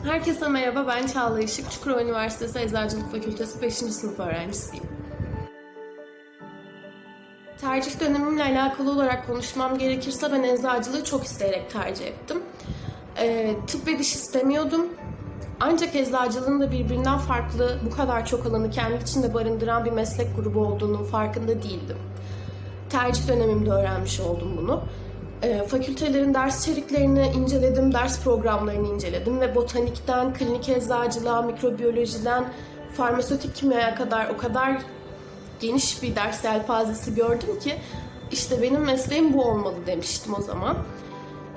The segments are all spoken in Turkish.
Herkese merhaba, ben Çağla Işık. Çukurova Üniversitesi Eczacılık Fakültesi 5. sınıf öğrencisiyim. Tercih dönemimle alakalı olarak konuşmam gerekirse ben eczacılığı çok isteyerek tercih ettim. Ee, tıp ve diş istemiyordum. Ancak eczacılığın da birbirinden farklı, bu kadar çok alanı kendi içinde barındıran bir meslek grubu olduğunun farkında değildim. Tercih dönemimde öğrenmiş oldum bunu. E, fakültelerin ders içeriklerini inceledim, ders programlarını inceledim ve botanikten, klinik eczacılığa, mikrobiyolojiden, farmasötik kimyaya kadar o kadar geniş bir ders yelpazesi gördüm ki işte benim mesleğim bu olmalı demiştim o zaman.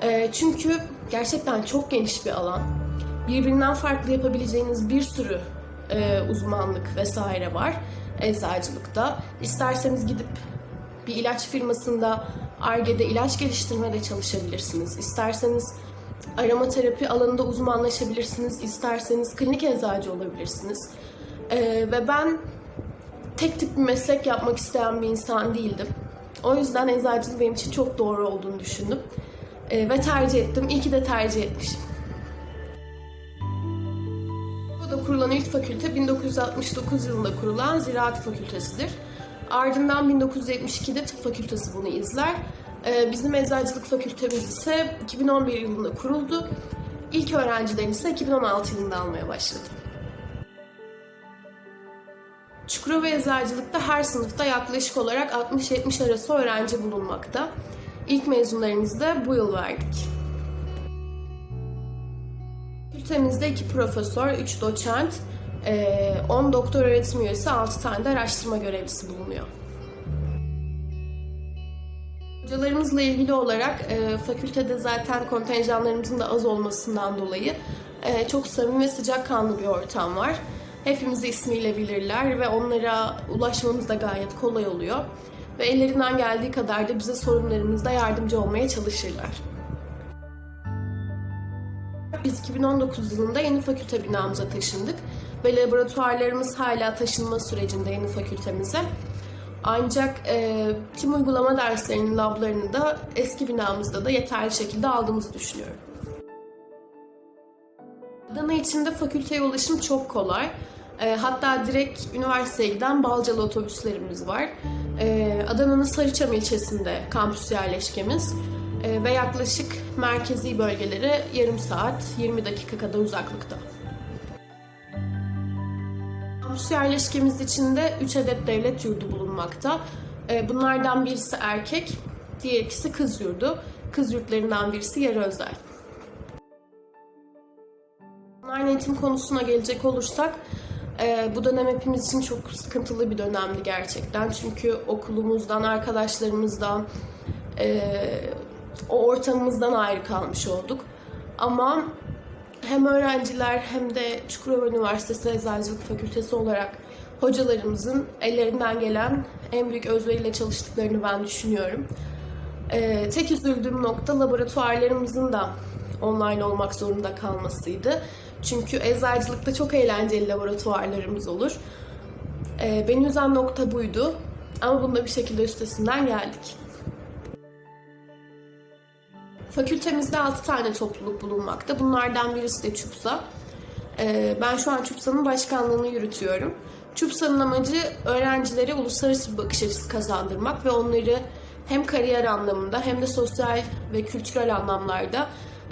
E, çünkü gerçekten çok geniş bir alan. Birbirinden farklı yapabileceğiniz bir sürü e, uzmanlık vesaire var eczacılıkta. İsterseniz gidip bir ilaç firmasında ARGE'de ilaç geliştirmede çalışabilirsiniz. İsterseniz aromaterapi alanında uzmanlaşabilirsiniz. İsterseniz klinik eczacı olabilirsiniz. Ee, ve ben tek tip bir meslek yapmak isteyen bir insan değildim. O yüzden eczacılık benim için çok doğru olduğunu düşündüm. Ee, ve tercih ettim. İyi ki de tercih etmişim. Burada kurulan ilk fakülte 1969 yılında kurulan Ziraat Fakültesidir. Ardından 1972'de tıp fakültesi bunu izler. Ee, Bizim eczacılık fakültemiz ise 2011 yılında kuruldu. İlk öğrencilerini ise 2016 yılında almaya başladı. Çukurova Eczacılık'ta her sınıfta yaklaşık olarak 60-70 arası öğrenci bulunmakta. İlk mezunlarımızı da bu yıl verdik. Fakültemizde 2 profesör, 3 doçent, 10 doktor öğretim üyesi, 6 tane de araştırma görevlisi bulunuyor. Hocalarımızla ilgili olarak e, fakültede zaten kontenjanlarımızın da az olmasından dolayı e, çok samimi ve sıcakkanlı bir ortam var. Hepimizi ismiyle bilirler ve onlara ulaşmamız da gayet kolay oluyor. Ve ellerinden geldiği kadar da bize sorunlarımızda yardımcı olmaya çalışırlar. Biz 2019 yılında yeni fakülte binamıza taşındık ve laboratuvarlarımız hala taşınma sürecinde yeni fakültemize. Ancak e, tüm uygulama derslerinin lablarını da eski binamızda da yeterli şekilde aldığımızı düşünüyorum. Adana içinde fakülteye ulaşım çok kolay. E, hatta direkt üniversiteye giden Balcalı otobüslerimiz var. E, Adana'nın Sarıçam ilçesinde kampüs yerleşkemiz e, ve yaklaşık merkezi bölgelere yarım saat 20 dakika kadar uzaklıkta. Kampüs yerleşkemiz içinde 3 adet devlet yurdu bulunmakta. E, Bunlardan birisi erkek, diğer ikisi kız yurdu. Kız yurtlarından birisi yarı özel. Online eğitim konusuna gelecek olursak, e, bu dönem hepimiz için çok sıkıntılı bir dönemdi gerçekten. Çünkü okulumuzdan, arkadaşlarımızdan, e, o ortamımızdan ayrı kalmış olduk. Ama hem öğrenciler hem de Çukurova Üniversitesi Eczacılık Fakültesi olarak hocalarımızın ellerinden gelen en büyük özveriyle çalıştıklarını ben düşünüyorum. Ee, tek üzüldüğüm nokta laboratuvarlarımızın da online olmak zorunda kalmasıydı. Çünkü eczacılıkta çok eğlenceli laboratuvarlarımız olur. Ee, beni üzen nokta buydu. Ama bunda bir şekilde üstesinden geldik. Fakültemizde 6 tane topluluk bulunmakta. Bunlardan birisi de ÇUPSA. Ee, Ben şu an ÇUPSA'nın başkanlığını yürütüyorum. ÇUPSA'nın amacı öğrencilere uluslararası bir bakış açısı kazandırmak ve onları hem kariyer anlamında hem de sosyal ve kültürel anlamlarda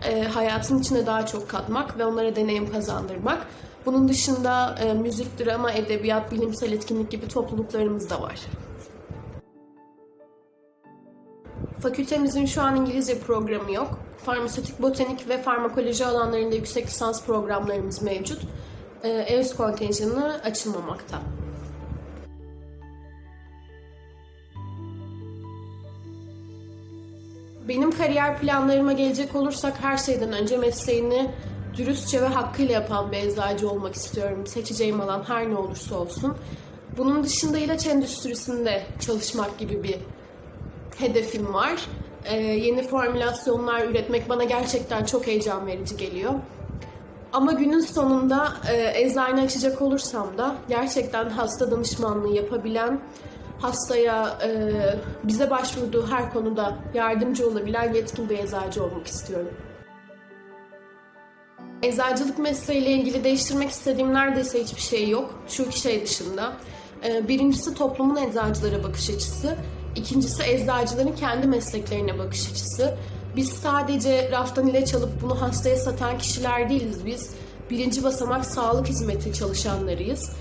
e, hayatın içine daha çok katmak ve onlara deneyim kazandırmak. Bunun dışında e, müzik, drama, edebiyat, bilimsel etkinlik gibi topluluklarımız da var. Fakültemizin şu an İngilizce programı yok. Farmasötik, botanik ve farmakoloji alanlarında yüksek lisans programlarımız mevcut. Ee, EUS kontenjanı açılmamakta. Benim kariyer planlarıma gelecek olursak her şeyden önce mesleğini dürüstçe ve hakkıyla yapan bir eczacı olmak istiyorum. Seçeceğim alan her ne olursa olsun. Bunun dışında ilaç endüstrisinde çalışmak gibi bir hedefim var. Ee, yeni formülasyonlar üretmek bana gerçekten çok heyecan verici geliyor. Ama günün sonunda e, eczane açacak olursam da gerçekten hasta danışmanlığı yapabilen, hastaya e, bize başvurduğu her konuda yardımcı olabilen yetkin bir eczacı olmak istiyorum. Eczacılık mesleğiyle ilgili değiştirmek istediğim neredeyse hiçbir şey yok. Şu iki şey dışında. Ee, Birincisi toplumun eczacılara bakış açısı. İkincisi eczacıların kendi mesleklerine bakış açısı. Biz sadece raftan ilaç alıp bunu hastaya satan kişiler değiliz biz. Birinci basamak sağlık hizmeti çalışanlarıyız.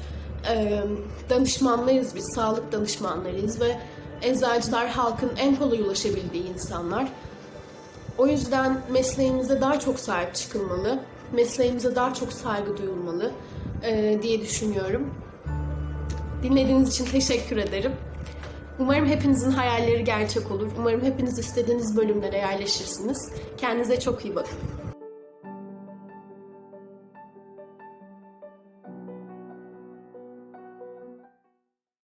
Ee, Danışmanlarız biz, sağlık danışmanlarıyız ve eczacılar halkın en kolay ulaşabildiği insanlar. O yüzden mesleğimize daha çok sahip çıkılmalı, mesleğimize daha çok saygı duyulmalı e, diye düşünüyorum. Dinlediğiniz için teşekkür ederim. Umarım hepinizin hayalleri gerçek olur. Umarım hepiniz istediğiniz bölümlere yerleşirsiniz. Kendinize çok iyi bakın.